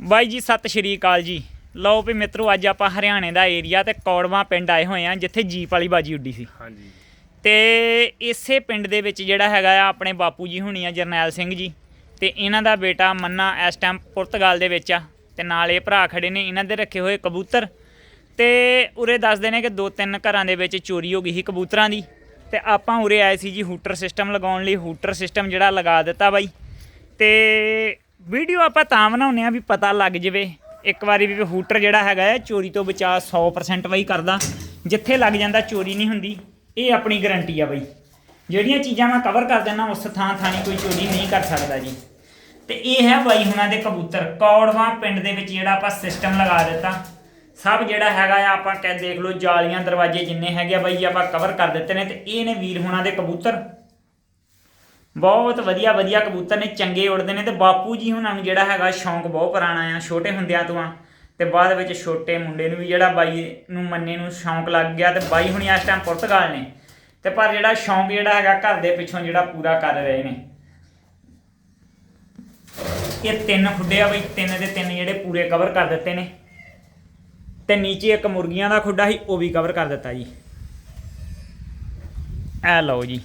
ਬਾਈ ਜੀ ਸਤਿ ਸ਼੍ਰੀ ਅਕਾਲ ਜੀ। ਲਓ ਵੀ ਮਿੱਤਰੋ ਅੱਜ ਆਪਾਂ ਹਰਿਆਣੇ ਦਾ ਏਰੀਆ ਤੇ ਕੌੜਵਾ ਪਿੰਡ ਆਏ ਹੋਏ ਆ ਜਿੱਥੇ ਜੀਪ ਵਾਲੀ ਬਾਜੀ ਉੱਡੀ ਸੀ। ਹਾਂਜੀ। ਤੇ ਇਸੇ ਪਿੰਡ ਦੇ ਵਿੱਚ ਜਿਹੜਾ ਹੈਗਾ ਆ ਆਪਣੇ ਬਾਪੂ ਜੀ ਹੁਣੀ ਆ ਜਰਨੈਲ ਸਿੰਘ ਜੀ। ਤੇ ਇਹਨਾਂ ਦਾ ਬੇਟਾ ਮੰਨਾ ਇਸ ਟਾਈਮ ਪੁਰਤਗਾਲ ਦੇ ਵਿੱਚ ਆ। ਤੇ ਨਾਲ ਇਹ ਭਰਾ ਖੜੇ ਨੇ ਇਹਨਾਂ ਦੇ ਰੱਖੇ ਹੋਏ ਕਬੂਤਰ। ਤੇ ਉਰੇ ਦੱਸਦੇ ਨੇ ਕਿ ਦੋ ਤਿੰਨ ਘਰਾਂ ਦੇ ਵਿੱਚ ਚੋਰੀ ਹੋ ਗਈ ਸੀ ਕਬੂਤਰਾਂ ਦੀ। ਤੇ ਆਪਾਂ ਉਰੇ ਆਏ ਸੀ ਜੀ ਹੂਟਰ ਸਿਸਟਮ ਲਗਾਉਣ ਲਈ। ਹੂਟਰ ਸਿਸਟਮ ਜਿਹੜਾ ਲਗਾ ਦਿੱਤਾ ਬਾਈ। ਤੇ ਵੀਡੀਓ ਆਪਾਂ ਤਾਂ ਬਣਾਉਂਦੇ ਆ ਵੀ ਪਤਾ ਲੱਗ ਜਵੇ। ਇੱਕ ਵਾਰੀ ਵੀ ਹੂਟਰ ਜਿਹੜਾ ਹੈਗਾ ਹੈ, ਚੋਰੀ ਤੋਂ ਬਚਾ 100% ਬਾਈ ਕਰਦਾ। ਜਿੱਥੇ ਲੱਗ ਜਾਂਦਾ ਚੋਰੀ ਨਹੀਂ ਹੁੰਦੀ, ਇਹ ਆਪਣੀ ਗਾਰੰਟੀ ਆ ਬਈ। ਜਿਹੜੀਆਂ ਚੀਜ਼ਾਂ ਮੈਂ ਕਵਰ ਕਰ ਦਿੰਦਾ, ਉਸ ਥਾਂ ਥਾਣੀ ਕੋਈ ਚੋਰੀ ਨਹੀਂ ਕਰ ਸਕਦਾ ਜੀ। ਤੇ ਇਹ ਹੈ ਬਾਈ ਹੁਣਾਂ ਦੇ ਕਬੂਤਰ। ਕੌੜਵਾ ਪਿੰਡ ਦੇ ਵਿੱਚ ਜਿਹੜਾ ਆਪਾਂ ਸਿਸਟਮ ਲਗਾ ਦਿੱਤਾ। ਸਭ ਜਿਹੜਾ ਹੈਗਾ ਆ, ਆਪਾਂ ਕਹਿ ਦੇਖ ਲਓ, ਜਾਲੀਆਂ, ਦਰਵਾਜ਼ੇ ਜਿੰਨੇ ਹੈਗੇ ਆ ਬਾਈ ਆਪਾਂ ਕਵਰ ਕਰ ਦਿੱਤੇ ਨੇ ਤੇ ਇਹ ਨੇ ਵੀਰ ਹੁਣਾਂ ਦੇ ਕਬੂਤਰ। ਬਹੁਤ ਵਧੀਆ ਵਧੀਆ ਕਬੂਤਰ ਨੇ, ਚੰਗੇ ਉੜਦੇ ਨੇ ਤੇ ਬਾਪੂ ਜੀ ਹੁਣਾਂ ਨੂੰ ਜਿਹੜਾ ਹੈਗਾ ਸ਼ੌਂਕ ਬਹੁਤ ਪੁਰਾਣਾ ਆ, ਛੋਟੇ ਹੁੰਦਿਆਂ ਤੋਂ ਆ। ਤੇ ਬਾਅਦ ਵਿੱਚ ਛੋਟੇ ਮੁੰਡੇ ਨੂੰ ਵੀ ਜਿਹੜਾ ਬਾਈ ਨੂੰ ਮੰਨੇ ਨੂੰ ਸ਼ੌਂਕ ਲੱਗ ਗਿਆ ਤੇ ਬਾਈ ਹੁਣੀ ਇਸ ਟਾਈਮ ਪੁਰਤਗਾਲ ਨੇ। ਤੇ ਪਰ ਜਿਹੜਾ ਸ਼ੌਂਕ ਜਿਹੜਾ ਹੈਗਾ ਘਰ ਦੇ ਪਿੱਛੋਂ ਜਿਹੜਾ ਪੂਰਾ ਕਰ ਰਹੇ ਨੇ। ਇਹ ਤਿੰਨ ਖੁੱਡੇ ਆ ਬਈ, ਤਿੰਨ ਦੇ ਤਿੰਨ ਜਿਹੜੇ ਪੂਰੇ ਕਵਰ ਕਰ ਦਿੱਤੇ ਨੇ। ਤੇ ਨੀਚੇ ਇੱਕ ਮੁਰਗੀਆਂ ਦਾ ਖੁੱਡਾ ਸੀ, ਉਹ ਵੀ ਕਵਰ ਕਰ ਦਿੱਤਾ ਜੀ। ਐ ਲਓ ਜੀ।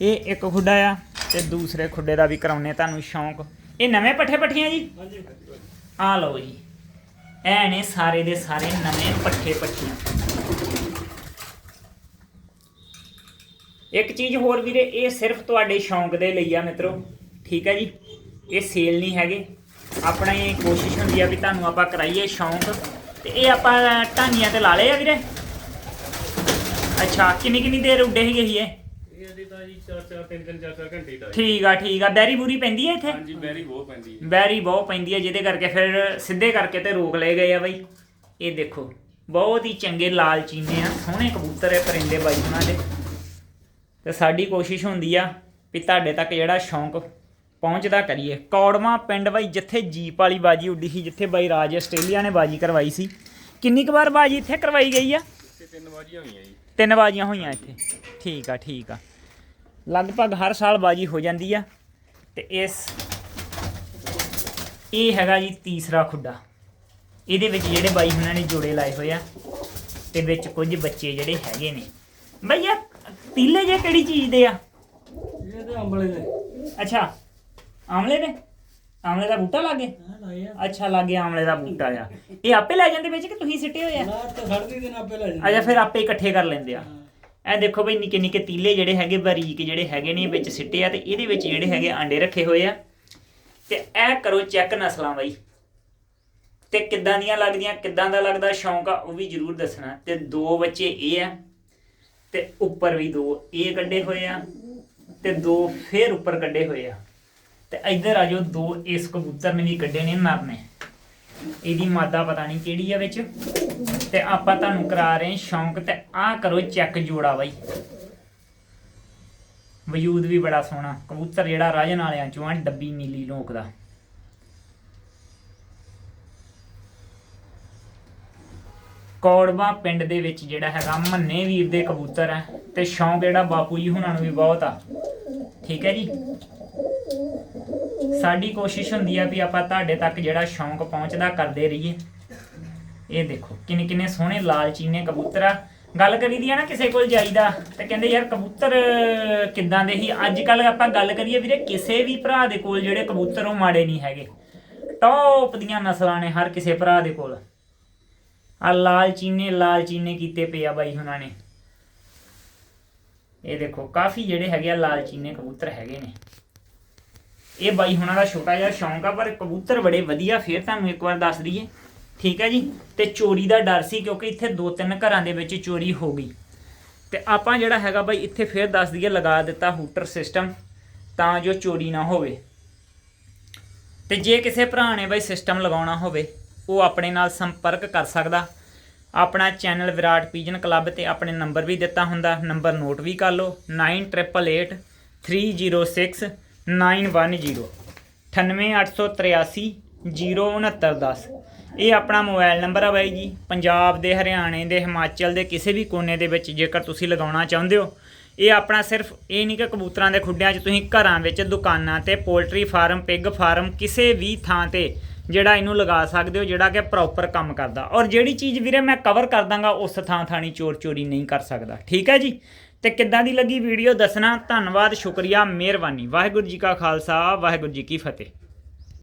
ਇਹ ਇੱਕ ਖੁੱਡਾ ਆ ਤੇ ਦੂਸਰੇ ਖੁੱਡੇ ਦਾ ਵੀ ਕਰਾਉਨੇ ਤੁਹਾਨੂੰ ਸ਼ੌਂਕ। ਇਹ ਨਵੇਂ ਪੱਠੇ ਪੱਠੀਆਂ ਜੀ? ਆ ਲਓ ਜੀ। ਐ ਨੇ ਸਾਰੇ ਦੇ ਸਾਰੇ ਨਵੇਂ ਪੱਠੇ ਪੱਠੀਆਂ। ਇੱਕ ਚੀਜ਼ ਹੋਰ ਵੀਰੇ, ਇਹ ਸਿਰਫ ਤੁਹਾਡੇ ਸ਼ੌਂਕ ਦੇ ਲਈ ਆ ਮਿੱਤਰੋ। ਠੀਕ ਹੈ ਜੀ? ਇਹ ਸੇਲ ਨਹੀਂ ਹੈਗੇ। ਆਪਣਾ ਇਹ ਕੋਸ਼ਿਸ਼ ਹੁੰਦੀ ਆ ਵੀ ਤੁਹਾਨੂੰ ਆਪਾਂ ਕਰਾਈਏ ਸ਼ੌਂਕ। ਤੇ ਇਹ ਆਪਾਂ ਢਾਨੀਆਂ ਤੇ ਲਾ ਲਏ ਆ ਵੀਰੇ। ਅੱਛਾ ਕਿੰਨੀ ਕਿੰਨੀ ਦੇਰ ਉੱਡੇ ਸੀਗੇ ਸੀ ਇਹ? ਇਹ ਅਜੇ ਤਾਂ ਜੀ 4 4 3 3 4 4 ਘੰਟੇ ਦਾ ਠੀਕ ਆ ਠੀਕ ਆ। ਬੈਰੀ ਬੂਰੀ ਪੈਂਦੀ ਹੈ ਇੱਥੇ? ਹਾਂਜੀ ਬੈਰੀ ਬਹੁਤ ਪੈਂਦੀ ਹੈ। ਬੈਰੀ ਬਹੁਤ ਪੈਂਦੀ ਹੈ ਜਿਹਦੇ ਕਰਕੇ ਫਿਰ ਸਿੱਧੇ ਕਰਕੇ ਤੇ ਰੋਕ ਲਏ ਗਏ ਆ ਬਈ। ਇਹ ਦੇਖੋ ਬਹੁਤ ਹੀ ਚੰਗੇ ਲਾਲ ਚੀਨੇ ਆ ਸੋਹਣੇ ਕਬੂਤਰ ਹੈ ਪਰਿੰਦੇ ਬਾਈ ਉਹਨਾਂ ਦੇ। ਤੇ ਸਾਡੀ ਕੋਸ਼ਿਸ਼ ਹੁੰਦੀ ਆ ਵੀ ਤੁਹਾਡੇ ਤੱਕ ਜਿਹੜਾ ਸ਼ੌਂਕ ਪਹੁੰਚਦਾ ਕਰੀਏ। ਕੌੜਵਾ ਪਿੰਡ ਬਾਈ ਜਿੱਥੇ ਜੀਪ ਵਾਲੀ ਬਾਜੀ ਉੱਡੀ ਸੀ ਜਿੱਥੇ ਬਾਈ ਰਾਜ ਆਸਟ੍ਰੇਲੀਆ ਨੇ ਬਾਜੀ ਕਰਵਾਈ ਸੀ। ਕਿੰਨੀ ਕੁ ਵਾਰ ਬਾਜੀ ਇੱਥੇ ਕਰਵਾਈ ਗਈ ਆ? ਤਿੰਨ ਵਾਜੀਆਂ ਹੋਈਆਂ ਜੀ। ਤਿੰਨ ਬਾਜੀਆਂ ਹੋਈਆਂ ਇੱਥੇ। ਠੀਕ ਆ ਠੀਕ ਆ। ਲਗਭਗ ਹਰ ਸਾਲ ਬਾਜੀ ਹੋ ਜਾਂਦੀ ਆ ਤੇ ਇਸ ਇਹ ਹੈਗਾ ਜੀ ਤੀਸਰਾ ਖੁੱਡਾ। ਇਹਦੇ ਵਿੱਚ ਜਿਹੜੇ ਬਾਈ ਉਹਨਾਂ ਨੇ ਜੋੜੇ ਲਾਏ ਹੋਏ ਆ ਤੇ ਵਿੱਚ ਕੁਝ ਬੱਚੇ ਜਿਹੜੇ ਹੈਗੇ ਨੇ। ਭਈਆ ਤੀਲੇ ਜੇ ਕਿਹੜੀ ਚੀਜ਼ ਦੇ ਆ? ਇਹ ਤੇ ਅੰਬਲੇ ਦੇ। ਅੱਛਾ ਆਮਲੇ ਦੇ? ਆਮਲੇ ਦਾ ਬੂਟਾ ਲਾਗੇ? ਆ। ਅੱਛਾ ਲਾਗੇ ਆਮਲੇ ਦਾ ਬੂਟਾ ਆ। ਇਹ ਆਪੇ ਲੈ ਜਾਂਦੇ ਵਿੱਚ ਕਿ ਤੁਸੀਂ ਸਿੱਟੇ ਹੋਏ ਆ? ਨਾ ਤਾਂ ਖੜਦੀ ਦਿਨ ਆਪੇ ਲੈ ਜਾਂਦੇ ਅੱਛਾ ਫਿਰ ਆਪੇ ਇਕੱਠੇ ਕਰ ਲੈਂਦੇ ਆ। ਇਹ ਦੇਖੋ ਬਈ ਨਿੱਕੇ ਨਿੱਕੇ ਤੀਲੇ ਜਿਹੜੇ ਹੈਗੇ, ਬਰੀਕ ਜਿਹੜੇ ਹੈਗੇ ਨੇ, ਵਿੱਚ ਸਿੱਟੇ ਆ ਤੇ ਇਹਦੇ ਵਿੱਚ ਜਿਹੜੇ ਹੈਗੇ ਆਂਡੇ ਰੱਖੇ ਹੋਏ ਆ। ਤੇ ਇਹ ਕਰੋ ਚੈੱਕ ਨਸਲਾਂ ਬਈ। ਤੇ ਕਿੱਦਾਂ ਦੀਆਂ ਲੱਗਦੀਆਂ, ਕਿੱਦਾਂ ਦਾ ਲੱਗਦਾ, ਸ਼ੌਂਕ ਆ, ਉਹ ਵੀ ਜਰੂਰ ਦੱਸਣਾ। ਤੇ ਦੋ ਬੱਚੇ ਇਹ ਆ, ਤੇ ਉੱਪਰ ਵੀ ਦੋ ਇਹ ਕੱਢੇ ਹੋਏ ਆ, ਤੇ ਦੋ ਫੇਰ ਉੱਪਰ ਕੱਢੇ ਹੋਏ ਆ। ਤੇ ਇੱਧਰ ਆ ਜੋ ਦੋ ਇਸ ਕਬੂਤਰ ਨੇ ਵੀ ਕੱਢੇ ਨੇ ਨਰ ਨੇ। ਇਹਦੀ ਮਾਦਾ ਪਤਾ ਨਹੀਂ ਕਿਹੜੀ ਆ ਵਿੱਚ। ਤੇ ਆਪਾਂ ਤੁਹਾਨੂੰ ਕਰਾ ਰਹੇ ਹਾਂ ਸ਼ੌਂਕ ਤੇ ਆਹ ਕਰੋ ਚੈੱਕ ਜੋੜਾ ਬਾਈ। ਵਜੂਦ ਵੀ ਬੜਾ ਸੋਹਣਾ, ਕਬੂਤਰ ਜਿਹੜਾ ਰਾਜਨ ਵਾਲਿਆਂ ਚੋਂ ਡੱਬੀ ਨੀਲੀ ਲੋਕ ਦਾ। ਕੌੜਵਾ ਪਿੰਡ ਦੇ ਵਿੱਚ ਜਿਹੜਾ ਹੈਗਾ ਮੰਨੇ ਵੀਰ ਦੇ ਕਬੂਤਰ ਹੈ ਤੇ ਸ਼ੌਂਕ ਜਿਹੜਾ ਬਾਪੂ ਜੀ ਹੁਣਾਂ ਨੂੰ ਵੀ ਬਹੁਤ ਆ। ਠੀਕ ਹੈ ਜੀ? ਸਾਡੀ ਕੋਸ਼ਿਸ਼ ਹੁੰਦੀ ਆ ਵੀ ਆਪਾਂ ਤੁਹਾਡੇ ਤੱਕ ਜਿਹੜਾ ਸ਼ੌਂਕ ਪਹੁੰਚਦਾ ਕਰਦੇ ਰਹੀਏ। ਇਹ ਦੇਖੋ, ਕਿੰਨੇ ਕਿੰਨੇ ਸੋਹਣੇ ਲਾਲ ਚੀਨੇ ਕਬੂਤਰ ਆ। ਗੱਲ ਕਰੀਦੀ ਆ ਨਾ ਕਿਸੇ ਕੋਲ ਜਾਈਦਾ, ਤੇ ਕਹਿੰਦੇ ਯਾਰ ਕਬੂਤਰ ਕਿੱਦਾਂ ਦੇ ਹੀ? ਅੱਜ ਕੱਲ ਆਪਾਂ ਗੱਲ ਕਰੀਏ ਵੀਰੇ, ਕਿਸੇ ਵੀ ਭਰਾ ਦੇ ਕੋਲ ਜਿਹੜੇ ਕਬੂਤਰ ਉਹ ਮਾੜੇ ਨਹੀਂ ਹੈਗੇ। ਟੌਪ ਦੀਆਂ ਨਸਲਾਂ ਨੇ ਹਰ ਕਿਸੇ ਭਰਾ ਦੇ ਕੋਲ। ਆ ਲਾਲ ਚੀਨੇ ਲਾਲ ਚੀਨੇ ਕੀਤੇ ਪਏ ਆ ਬਾਈ ਉਹਨਾਂ ਨੇ। ਇਹ ਦੇਖੋ, ਕਾਫੀ ਜਿਹੜੇ ਹੈਗੇ ਆ ਲਾਲ ਚੀਨੇ ਕਬੂਤਰ ਹੈਗੇ ਨੇ। ਇਹ ਬਾਈ ਹੁਣਾਂ ਦਾ ਛੋਟਾ ਜਿਹਾ ਸ਼ੌਂਕ ਆ, ਪਰ ਕਬੂਤਰ ਬੜੇ ਵਧੀਆ, ਫੇਰ ਤੁਹਾਨੂੰ ਇੱਕ ਵਾਰ ਦੱਸ ਦਈਏ। ਠੀਕ ਹੈ ਜੀ? ਤੇ ਚੋਰੀ ਦਾ ਡਰ ਸੀ ਕਿਉਂਕਿ ਇੱਥੇ ਦੋ ਤਿੰਨ ਘਰਾਂ ਦੇ ਵਿੱਚ ਚੋਰੀ ਹੋ ਗਈ। ਤੇ ਆਪਾਂ ਜਿਹੜਾ ਹੈਗਾ ਬਾਈ, ਇੱਥੇ ਫੇਰ ਦੱਸ ਦਈਏ, ਲਗਾ ਦਿੱਤਾ ਹੂਟਰ ਸਿਸਟਮ, ਤਾਂ ਜੋ ਚੋਰੀ ਨਾ ਹੋਵੇ। ਤੇ ਜੇ ਕਿਸੇ ਭਰਾ ਨੇ ਬਾਈ ਸਿਸਟਮ ਲਗਾਉਣਾ ਹੋਵੇ, ਉਹ ਆਪਣੇ ਨਾਲ ਸੰਪਰਕ ਕਰ ਸਕਦਾ। ਆਪਣਾ ਚੈਨਲ ਵਿਰਾਟ ਪੀਜਨ ਕਲੱਬ ਤੇ ਆਪਣੇ ਨੰਬਰ ਵੀ ਦਿੱਤਾ ਹੁੰਦਾ, ਨੰਬਰ ਨੋਟ ਵੀ ਕਰ ਲਓ 9888 306 910 98883 06910 ਇਹ ਆਪਣਾ ਮੋਬਾਈਲ ਨੰਬਰ ਆ ਬਾਈ ਜੀ। ਪੰਜਾਬ ਦੇ, ਹਰਿਆਣੇ ਦੇ, ਹਿਮਾਚਲ ਦੇ ਕਿਸੇ ਵੀ ਕੋਨੇ ਦੇ ਵਿੱਚ ਜੇਕਰ ਤੁਸੀਂ ਲਗਾਉਣਾ ਚਾਹੁੰਦੇ ਹੋ, ਇਹ ਆਪਣਾ ਸਿਰਫ ਇਹ ਨਹੀਂ ਕਿ ਕਬੂਤਰਾਂ ਦੇ ਖੁੱਡਿਆਂ 'ਚ ਤੁਸੀਂ ਘਰਾਂ ਵਿੱਚ ਦੁਕਾਨਾਂ ਤੇ ਪੋਲਟਰੀ ਫਾਰਮ, ਪਿਗ ਫਾਰਮ ਕਿਸੇ ਵੀ ਥਾਂ ਤੇ ਜਿਹੜਾ ਇਹਨੂੰ ਲਗਾ ਸਕਦੇ ਹੋ, ਜਿਹੜਾ ਕਿ ਪ੍ਰੋਪਰ ਕੰਮ ਕਰਦਾ। ਔਰ ਜਿਹੜੀ ਚੀਜ਼ ਵੀਰੇ ਮੈਂ ਕਵਰ ਕਰ ਦਾਂਗਾ, ਉਸ ਥਾਂ ਥਾਣੀ ਚੋਰ ਚੋਰੀ ਨਹੀਂ ਕਰ ਸਕਦਾ। ਠੀਕ ਹੈ ਜੀ? ਤੇ ਕਿੱਦਾਂ ਦੀ ਲੱਗੀ ਵੀਡੀਓ ਦੱਸਣਾ? ਧੰਨਵਾਦ, ਸ਼ੁਕਰੀਆ, ਮਿਹਰਬਾਨੀ। ਵਾਹਿਗੁਰੂ ਜੀ ਕਾ ਖਾਲਸਾ, ਵਾਹਿਗੁਰੂ ਜੀ ਕੀ ਫਤਿਹ।